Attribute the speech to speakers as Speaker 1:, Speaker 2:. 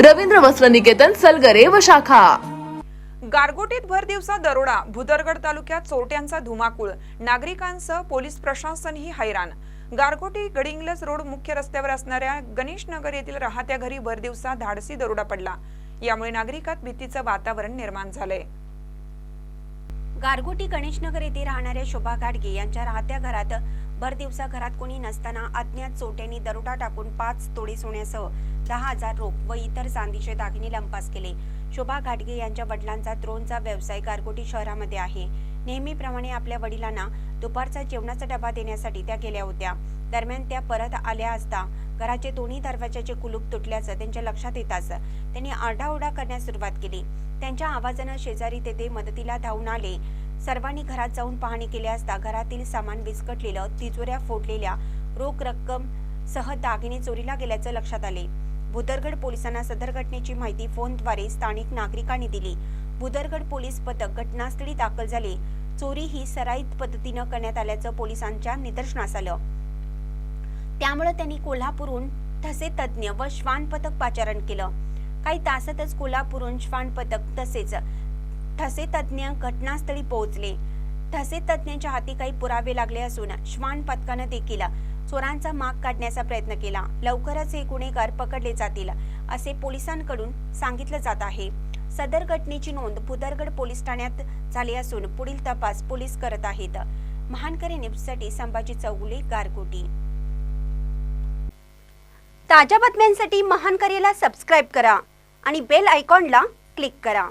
Speaker 1: रवींद्र वस्त्र निकेतन सलगरे व शाखा.
Speaker 2: गारगोटीत भर दिवसा दरोडा भुदरगड तालुक्यात चोरट्यांचा धुमाकूळ नागरिकांसह पोलीस प्रशासनही हैराण. गारगोटी गडिंग्लज रोड मुख्य रस्त्यावर असणाऱ्या गणेश नगर येथील राहत्या घरी भर दिवसा धाडसी दरोडा पडला. यामुळे नागरिकात भीतीचं वातावरण निर्माण झालंय.
Speaker 3: गारगोटी गणेशनगर येथे राहणाऱ्या शोभा घाटगे यांच्या राहत्या घरात भर दिवसा घरात कोणी नसताना अज्ञात चोट्यांनी दरोडा टाकून पाच तोडे सोन्यासह दहा हजार रोख व इतर चांदीचे दागिने लंपास केले. शोभा घाटगे यांच्या वडिलांचा द्रोणचा व्यवसाय गारगोटी शहरामध्ये आहे. नेहमीप्रमाणे आपल्या वडिलांना दुपारचा जेवणाचा डबा देण्यासाठी त्या गेल्या होत्या. दरम्यान त्या परत आल्या असता घराचे दोन्ही दरवाजाचे कुलूप तुटल्याचं त्यांच्या लक्षात येताच त्यांनी आरडाओरडा करण्यास सुरुवात केली. त्यांच्या आवाजानं शेजारी तेथे मदतीला धावून आले. सर्वांनी घरात जाऊन पाहणी केली असता घरातील सामान विस्कटलेलं तिजोऱ्या फोडलेल्या रोख रक्कम सह दागिने चोरीला गेल्याचं लक्षात आले. भुदरगड पोलिसांना सदर घटनेची माहिती फोनद्वारे स्थानिक नागरिकांनी दिली. भुदरगड पोलीस पथक घटनास्थळी दाखल झाले. चोरी ही सराईत पद्धतीनं करण्यात आल्याचं पोलिसांच्या निदर्शनास आलं. त्यामुळे त्यांनी कोल्हापूरहून ठसे तज्ज्ञ व श्वान पथक पाचारण केलं. काही तासातच कोल्हापूरहून श्वान पथक तसेच ठसे तज्ज्ञ घटनास्थळी पोहोचले. ठसे तज्ज्ञांच्या हाती काही पुरावे लागले असून श्वान पथकानं देखील चोरांचा माग काढण्याचा प्रयत्न केला. लवकरच हे गुन्हेगार पकडले जातील असे पोलिसांकडून सांगितलं जात आहे. सदर घटनेची नोंद भुदरगड पोलीस ठाण्यात झाली असून पुढील तपास पोलीस करत आहेत. महानकरी न्यूजसाठी संभाजी चौगुले गारगोटी. ताज्या बातम्यांसाठी महानकरीला सबस्क्राईब करा आणि बेल आयकॉनला क्लिक करा.